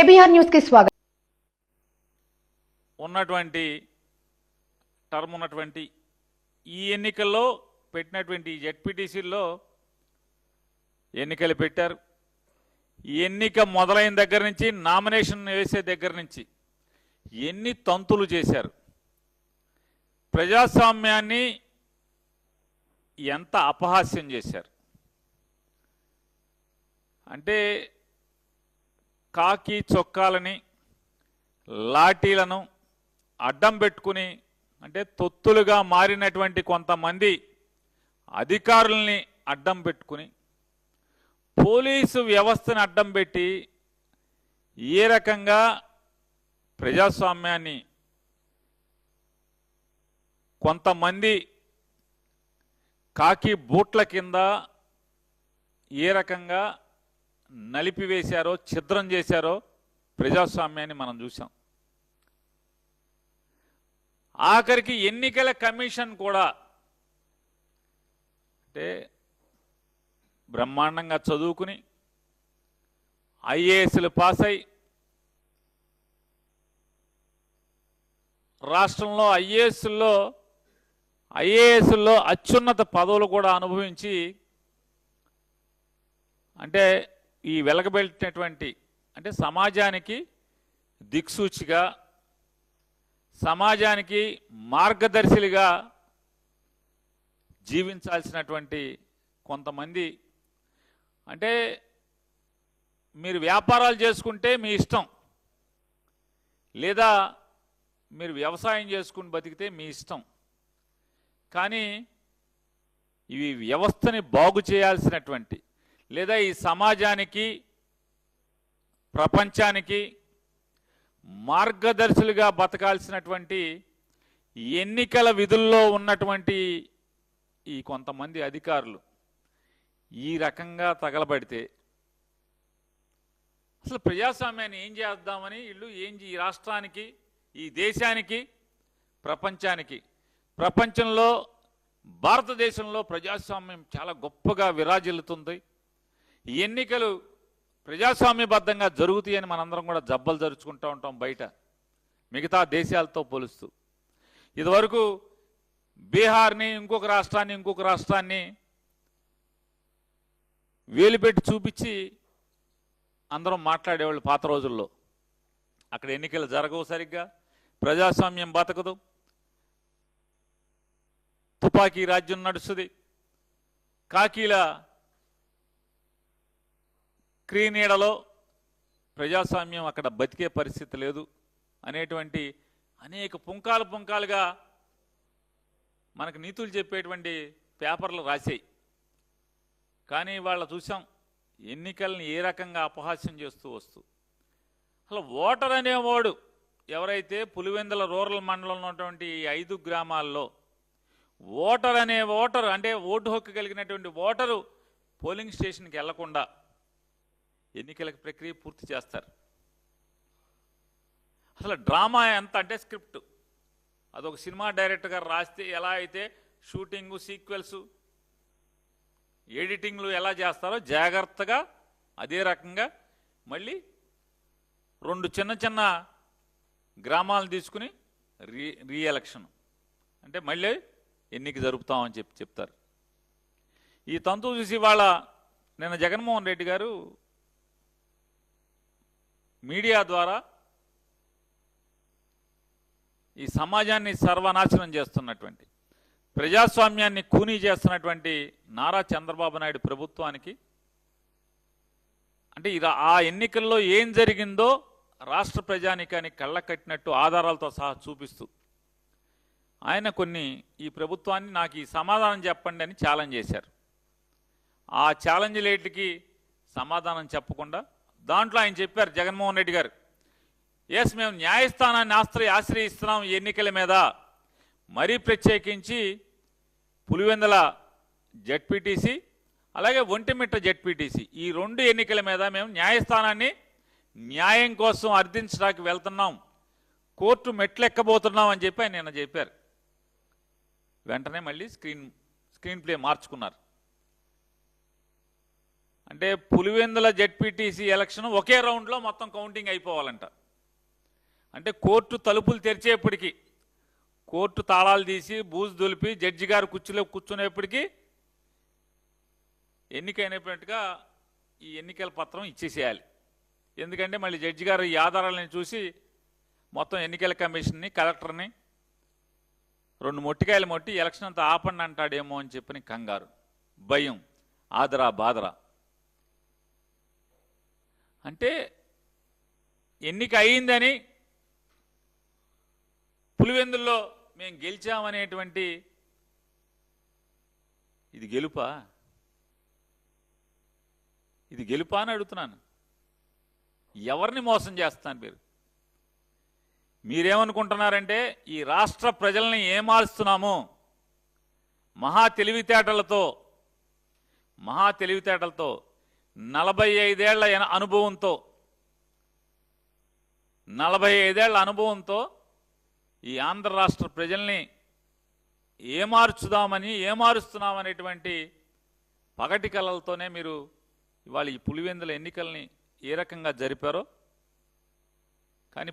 KBR న్యూస్కి స్వాగతం. ఉన్నటువంటి టర్మ్ ఉన్నటువంటి ఈ ఎన్నికల్లో పెట్టినటువంటి జెడ్పీటీసీల్లో ఎన్నికలు పెట్టారు. ఈ ఎన్నిక మొదలైన దగ్గర నుంచి నామినేషన్ వేసే దగ్గర నుంచి ఎన్ని తంతులు చేశారు? ప్రజాస్వామ్యాన్ని ఎంత అపహాస్యం చేశారు? అంటే కాకి చొక్కాలని లాఠీలను అడ్డం పెట్టుకుని అంటే తొత్తులుగా మారినటువంటి కొంతమంది అధికారుల్ని అడ్డం పెట్టుకుని పోలీసు వ్యవస్థను అడ్డం పెట్టి ఏ రకంగా ప్రజాస్వామ్యాన్ని కొంతమంది కాకి బూట్ల కింద ఏ రకంగా నలిపివేశారో ఛిద్రం చేశారో ప్రజాస్వామ్యాన్ని మనం చూసాం ఆఖరికి ఎన్నికల కమిషన్ కూడా అంటే బ్రహ్మాండంగా చదువుకుని ఐఏఎస్లు పాస్ అయి రాష్ట్రంలో ఐఏఎస్లో ఐఏఎస్లో అత్యున్నత పదవులు కూడా అనుభవించి అంటే ఈ వెలగబెట్టినటువంటి అంటే సమాజానికి దిక్సూచిగా సమాజానికి మార్గదర్శిలుగా జీవించాల్సినటువంటి కొంతమంది. అంటే మీరు వ్యాపారాలు చేసుకుంటే మీ ఇష్టం. లేదా మీరు వ్యవసాయం చేసుకుని బతికితే మీ ఇష్టం. కానీ ఇవి వ్యవస్థని బాగు చేయాల్సినటువంటి లేదా ఈ సమాజానికి ప్రపంచానికి మార్గదర్శులుగా బతకాల్సినటువంటి ఎన్నికల విధుల్లో ఉన్నటువంటి ఈ కొంతమంది అధికారులు ఈ రకంగా తగలబడితే అసలు ప్రజాస్వామ్యాన్ని ఏం చేద్దామని వీళ్ళు ఏం ఈ రాష్ట్రానికి ఈ దేశానికి ప్రపంచానికి. ప్రపంచంలో భారతదేశంలో ప్రజాస్వామ్యం చాలా గొప్పగా విరాజిల్లుతుంది. ఈ ఎన్నికలు ప్రజాస్వామ్యబద్ధంగా జరుగుతాయని మనందరం కూడా జబ్బలు జరుచుకుంటూ ఉంటాం బయట. మిగతా దేశాలతో పోలుస్తూ. ఇదివరకు బీహార్ని ఇంకొక రాష్ట్రాన్ని ఇంకొక రాష్ట్రాన్ని వేలుపెట్టి చూపించి అందరం మాట్లాడేవాళ్ళు పాత రోజుల్లో. అక్కడ ఎన్నికలు జరగవు సరిగ్గా. ప్రజాస్వామ్యం బతకదు. తుపాకీ రాజ్యం నడుస్తుంది. కాకీల క్రీనీడలో ప్రజాస్వామ్యం అక్కడ బతికే పరిస్థితి లేదు అనేటువంటి అనేక పుంకాలు పుంకాలుగా మనకు నీతులు చెప్పేటువంటి పేపర్లు రాసాయి కానీ వాళ్ళ చూసాం ఎన్నికల్ని ఏ రకంగా అపహాస్యం చేస్తూ వస్తూ. అసలు ఓటర్ అనేవాడు ఎవరైతే పులివెందుల రూరల్ మండలంలో ఉన్నటువంటి ఐదు గ్రామాల్లో ఓటర్ అనే ఓటర్ అంటే ఓటు హక్కు కలిగినటువంటి ఓటరు పోలింగ్ స్టేషన్కి వెళ్ళకుండా ఎన్నికల ప్రక్రియ పూర్తి చేస్తారు. అసలు డ్రామా ఎంత అంటే స్క్రిప్ట్. అదొక సినిమా డైరెక్టర్ గారు రాస్తే ఎలా అయితే షూటింగు సీక్వెల్స్ ఎడిటింగ్లు ఎలా చేస్తారో జాగ్రత్తగా అదే రకంగా మళ్ళీ రెండు చిన్న చిన్న గ్రామాలు తీసుకుని రీ రీఎలక్షన్. అంటే మళ్ళీ ఎన్నిక జరుపుతామని చెప్పి చెప్తారు. ఈ తంతు చూసి వాళ్ళ నిన్న జగన్మోహన్ రెడ్డి గారు మీడియా ద్వారా ఈ సమాజాన్ని సర్వనాశనం చేస్తున్నటువంటి ప్రజాస్వామ్యాన్ని కూనీ చేస్తున్నటువంటి నారా చంద్రబాబు నాయుడు ప్రభుత్వానికి అంటే ఇది ఆ ఎన్నికల్లో ఏం జరిగిందో రాష్ట్ర ప్రజానికానికి కళ్ళ కట్టినట్టు ఆధారాలతో సహా చూపిస్తూ ఆయన కొన్ని ఈ ప్రభుత్వాన్ని నాకు ఈ సమాధానం చెప్పండి అని ఛాలెంజ్ చేశారు. ఆ ఛాలెంజ్ లేటికి సమాధానం చెప్పకుండా దాంట్లో ఆయన చెప్పారు జగన్మోహన్ రెడ్డి గారు ఎస్ మేము న్యాయస్థానాన్ని ఆశ్రయి ఆశ్రయిస్తున్నాం ఎన్నికల మీద. మరీ ప్రత్యేకించి పులివెందల జడ్పీటీసీ అలాగే ఒంటిమిట్ట జడ్పీటీసీ ఈ రెండు ఎన్నికల మీద మేము న్యాయస్థానాన్ని న్యాయం కోసం అర్థించడానికి వెళ్తున్నాం. కోర్టు మెట్లెక్కబోతున్నాం అని చెప్పి ఆయన నిన్న చెప్పారు. వెంటనే మళ్ళీ స్క్రీన్ స్క్రీన్ ప్లే మార్చుకున్నారు. అంటే పులివెందుల జడ్పీటీసీ ఎలక్షన్ ఒకే రౌండ్లో మొత్తం కౌంటింగ్ అయిపోవాలంట. అంటే కోర్టు తలుపులు తెరిచేప్పటికీ కోర్టు తాళాలు తీసి బూజు దులిపి జడ్జి గారు కుర్చీలో కూర్చునేప్పటికీ ఎన్నికైనట్టుగా ఈ ఎన్నికల పత్రం ఇచ్చేసేయాలి. ఎందుకంటే మళ్ళీ జడ్జి గారు ఈ ఆధారాలను చూసి మొత్తం ఎన్నికల కమిషన్ని కలెక్టర్ని రెండు మొట్టికాయలు మొట్టి ఎలక్షన్ అంతా ఆపండి అంటాడేమో అని చెప్పిన కంగారు భయం ఆదరా బాదరా. అంటే ఎన్నిక అయిందని పులివెందుల్లో మేము గెలిచామనేటువంటి ఇది గెలుపా? ఇది గెలుపా అని అడుగుతున్నాను. ఎవరిని మోసం చేస్తాను మీరు? మీరేమనుకుంటున్నారంటే ఈ రాష్ట్ర ప్రజల్ని ఏమారుస్తున్నాము? మహా తెలివితేటలతో మహా తెలివితేటలతో నలభై ఐదేళ్ళ అనుభవంతో నలభై ఐదేళ్ళ అనుభవంతో ఈ ఆంధ్ర రాష్ట్ర ప్రజల్ని ఏమార్చుదామని ఏమారుస్తున్నామనేటువంటి పగటి కళలతోనే మీరు ఇవాళ ఈ పులివెందుల ఎన్నికల్ని ఏ రకంగా జరిపారో. కానీ